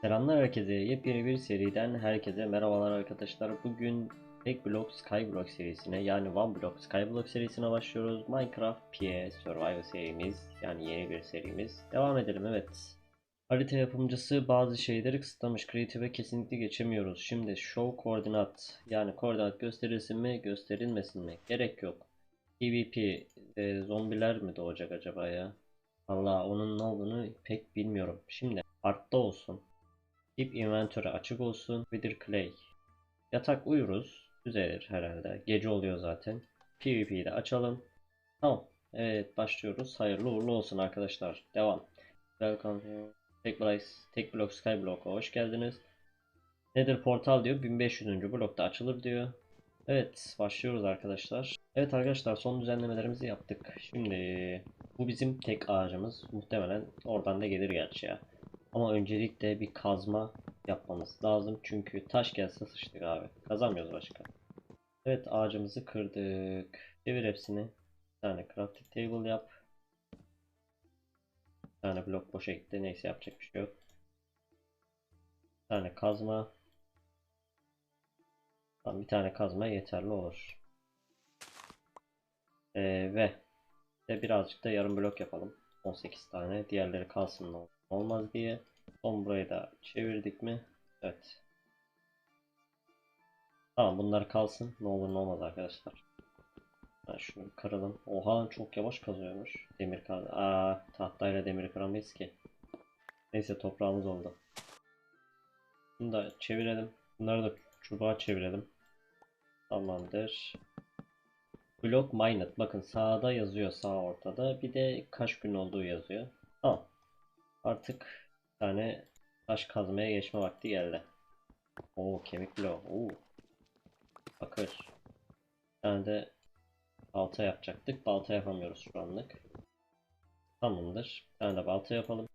Selamlar herkese. Yepyeni bir seriden herkese merhabalar arkadaşlar. Bugün Tek Block Skyblock serisine yani One Block Skyblock serisine başlıyoruz. Minecraft PS Survival serimiz yani yeni bir serimiz. Devam edelim evet. Harita yapımcısı bazı şeyleri kısıtlamış. Creative'e kesinlikle geçemiyoruz. Şimdi show koordinat yani koordinat gösterilsin mi gösterilmesin mi? Gerek yok. PvP e, zombiler mi doğacak acaba ya? Allah onun ne olduğunu pek bilmiyorum. Şimdi artta olsun. Keep inventory açık olsun. Wither clay. Yatak uyuruz. Düzelir herhalde. Gece oluyor zaten. PvP'yi de açalım. Tamam. Evet başlıyoruz. Hayırlı uğurlu olsun arkadaşlar. Devam. Welcome to Tek Block, Tek Block Skyblock'a hoş geldiniz. Nether Portal diyor. 1500. blokta açılır diyor. Evet başlıyoruz arkadaşlar. Evet arkadaşlar son düzenlemelerimizi yaptık. Şimdi bu bizim tek ağacımız. Muhtemelen oradan da gelir gerçi ya. Ama öncelikle bir kazma yapmamız lazım. Çünkü taş gelse sıçtık abi. Kazamıyoruz başka. Evet ağacımızı kırdık. Çevir hepsini. Bir tane crafting table yap. Bir tane blok boşa gitti. Neyse yapacak bir şey yok. Bir tane kazma. Tamam, bir tane kazma yeterli olur. Ee, ve de birazcık da yarım blok yapalım. 18 tane. Diğerleri kalsın ol- olmaz diye. Son burayı da çevirdik mi? Evet. Tamam bunlar kalsın. Ne olur ne olmaz arkadaşlar. Ben şunu kıralım. Oha çok yavaş kazıyormuş. Demir kaz. Aa tahtayla demir kıramayız ki. Neyse toprağımız oldu. Bunu da çevirelim. Bunları da çubuğa çevirelim. Tamamdır. Block mined. Bakın sağda yazıyor sağ ortada. Bir de kaç gün olduğu yazıyor. Tamam. Artık tane taş kazmaya geçme vakti geldi. Oo kemik blok. Oo. Bakır. Bir tane de balta yapacaktık. Balta yapamıyoruz şu anlık. Tamamdır. Bir tane de balta yapalım.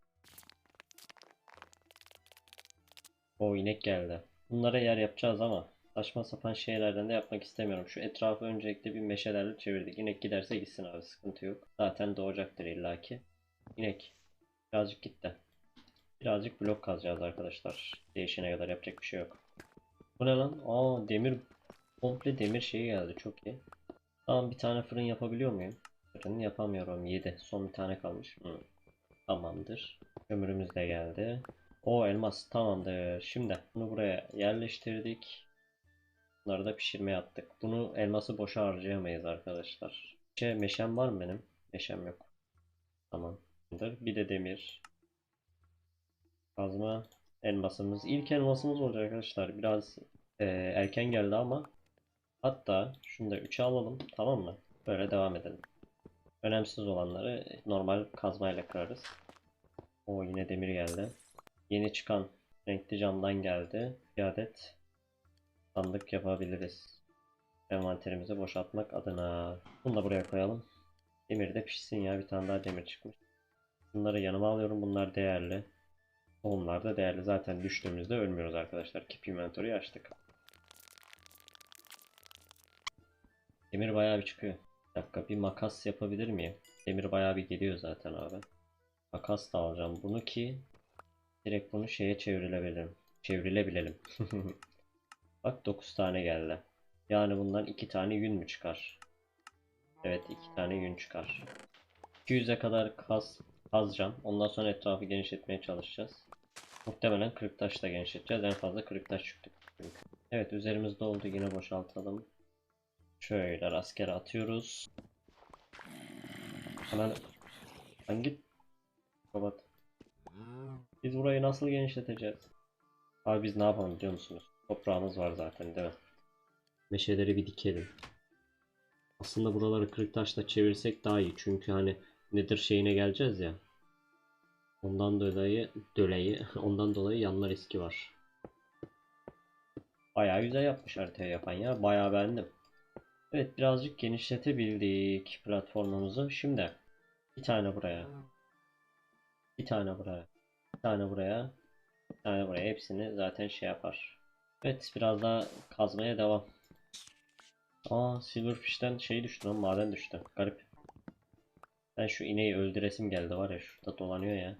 O inek geldi. Bunlara yer yapacağız ama saçma sapan şeylerden de yapmak istemiyorum. Şu etrafı öncelikle bir meşelerle çevirdik. İnek giderse gitsin abi sıkıntı yok. Zaten doğacaktır illaki. İnek. Birazcık gitti. Birazcık blok kazacağız arkadaşlar. Değişene kadar yapacak bir şey yok. Bu ne lan? Aa demir komple demir şeyi geldi. Çok iyi. Tamam bir tane fırın yapabiliyor muyum? Fırın yapamıyorum. 7. Son bir tane kalmış. Hı. Tamamdır. Kömürümüz de geldi. O elmas tamamdır. Şimdi bunu buraya yerleştirdik. Bunları da pişirmeye attık. Bunu elması boşa harcayamayız arkadaşlar. Şey, meşem var mı benim? Meşem yok. Tamamdır. Bir de demir. Kazma elmasımız. İlk elmasımız olacak arkadaşlar. Biraz e, erken geldi ama hatta şunu da 3'e alalım. Tamam mı? Böyle devam edelim. Önemsiz olanları normal kazmayla kırarız. O yine demir geldi. Yeni çıkan renkli camdan geldi. Bir adet sandık yapabiliriz. Envanterimizi boşaltmak adına. Bunu da buraya koyalım. Demir de pişsin ya. Bir tane daha demir çıkmış. Bunları yanıma alıyorum. Bunlar değerli. Onlar da değerli. Zaten düştüğümüzde ölmüyoruz arkadaşlar. Keep inventory'yi açtık. Demir bayağı bir çıkıyor. Bir dakika bir makas yapabilir miyim? Demir bayağı bir geliyor zaten abi. Makas da alacağım bunu ki direkt bunu şeye çevrilebilirim. Çevrilebilelim. Bak 9 tane geldi. Yani bundan 2 tane yün mü çıkar? Evet 2 tane yün çıkar. 200'e kadar kaz kazacağım. Ondan sonra etrafı genişletmeye çalışacağız. Muhtemelen kırık taşla genişleteceğiz. En fazla kırık taş çıktı. çünkü. Evet üzerimizde oldu. Yine boşaltalım. Şöyle rastgele atıyoruz. Hemen hangi kapat. Biz burayı nasıl genişleteceğiz? Abi biz ne yapalım biliyor musunuz? Toprağımız var zaten değil mi? Meşeleri bir dikelim. Aslında buraları kırık taşla çevirsek daha iyi. Çünkü hani nedir şeyine geleceğiz ya. Ondan dolayı dolayı ondan dolayı yanma riski var. Bayağı güzel yapmış haritayı yapan ya. Bayağı beğendim. Evet birazcık genişletebildik platformumuzu. Şimdi bir tane buraya. Bir tane buraya. Bir tane buraya. Bir tane buraya. Hepsini zaten şey yapar. Evet biraz daha kazmaya devam. Aa Silverfish'ten şey düştü lan maden düştü. Garip. Ben şu ineği öldüresim geldi var ya şurada dolanıyor ya.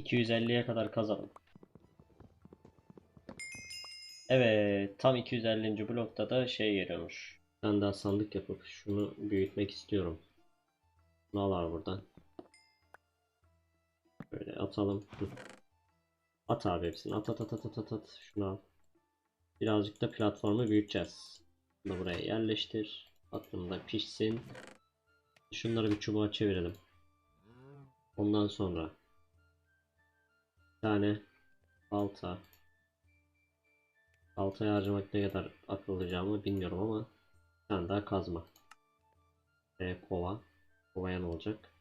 250'ye kadar kazalım. Evet, tam 250. blokta da şey geliyormuş. Tane daha sandık yapıp şunu büyütmek istiyorum. Abi buradan. Böyle atalım. At abi hepsini. At at at at at at. Şunu al. Birazcık da platformu büyüteceğiz. Bunu buraya yerleştir. Atım da pişsin. Şunları bir çubuğa çevirelim. Ondan sonra tane balta. Baltayı harcamak ne kadar akıllıca mı bilmiyorum ama bir tane daha kazma. Ve kova. Kovaya ne olacak?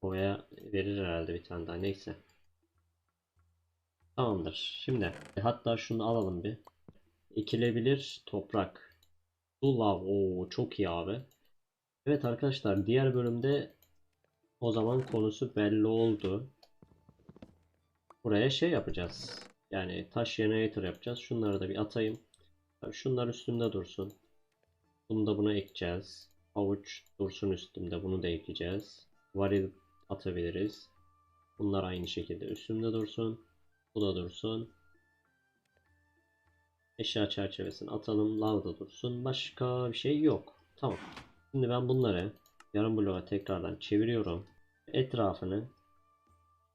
Kovaya verir herhalde bir tane daha. Neyse. Tamamdır. Şimdi hatta şunu alalım bir. Ekilebilir toprak. Su lav. Oo çok iyi abi. Evet arkadaşlar diğer bölümde o zaman konusu belli oldu. Buraya şey yapacağız. Yani taş generator yapacağız. Şunları da bir atayım. Şunlar üstünde dursun. Bunu da buna ekeceğiz. Havuç dursun üstümde. Bunu da ekleyeceğiz. Varil atabiliriz. Bunlar aynı şekilde üstümde dursun. Bu da dursun. Eşya çerçevesini atalım. Lav da dursun. Başka bir şey yok. Tamam. Şimdi ben bunları yarım bloğa tekrardan çeviriyorum. Etrafını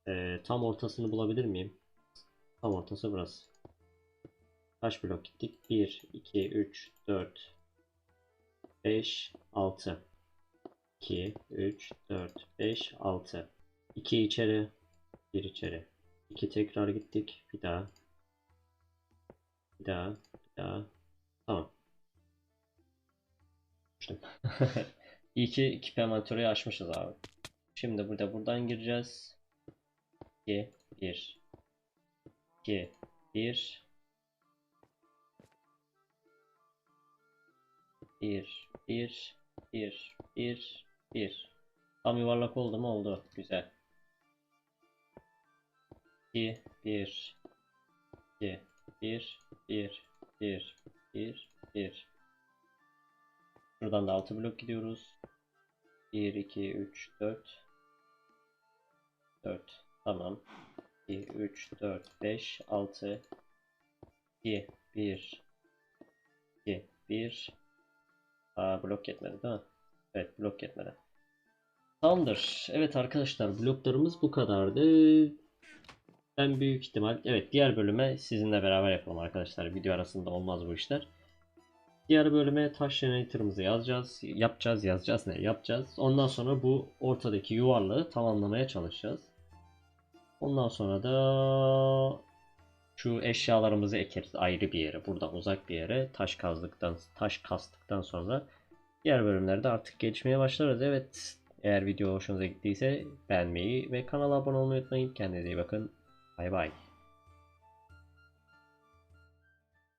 eee, tam ortasını bulabilir miyim? Tam ortası burası. Kaç blok gittik? 1, 2, 3, 4, 5, 6. 2, 3, 4, 5, 6. 2 içeri, 1 içeri. 2 tekrar gittik. Bir daha. Bir daha. Bir daha. Tamam. İyi ki iki inventörü açmışız abi. Şimdi burada buradan gireceğiz. 2, 1, 2, 1, 1, 1, 1, 1, 1. Tam yuvarlak oldu mu? Oldu. Güzel. 2, 1, 2, 1, 1, 1, 1, 1. Şuradan da 6 blok gidiyoruz. 1, 2, 3, 4. 4. Tamam. 2, 3, 4, 5, 6. 2, 1, 2, 1. Aa, blok yetmedi değil mi? Evet blok yetmedi. Tamamdır. Evet arkadaşlar bloklarımız bu kadardı. Ben büyük ihtimal evet diğer bölüme sizinle beraber yapalım arkadaşlar. Video arasında olmaz bu işler. Diğer bölüme taş generator'ımızı yazacağız. Yapacağız, yazacağız ne? Yapacağız. Ondan sonra bu ortadaki yuvarlığı tamamlamaya çalışacağız. Ondan sonra da şu eşyalarımızı ekeriz ayrı bir yere. Buradan uzak bir yere. Taş kazdıktan, taş kastıktan sonra diğer bölümlerde artık gelişmeye başlarız. Evet. Eğer video hoşunuza gittiyse beğenmeyi ve kanala abone olmayı unutmayın. Kendinize iyi bakın. Bay bay.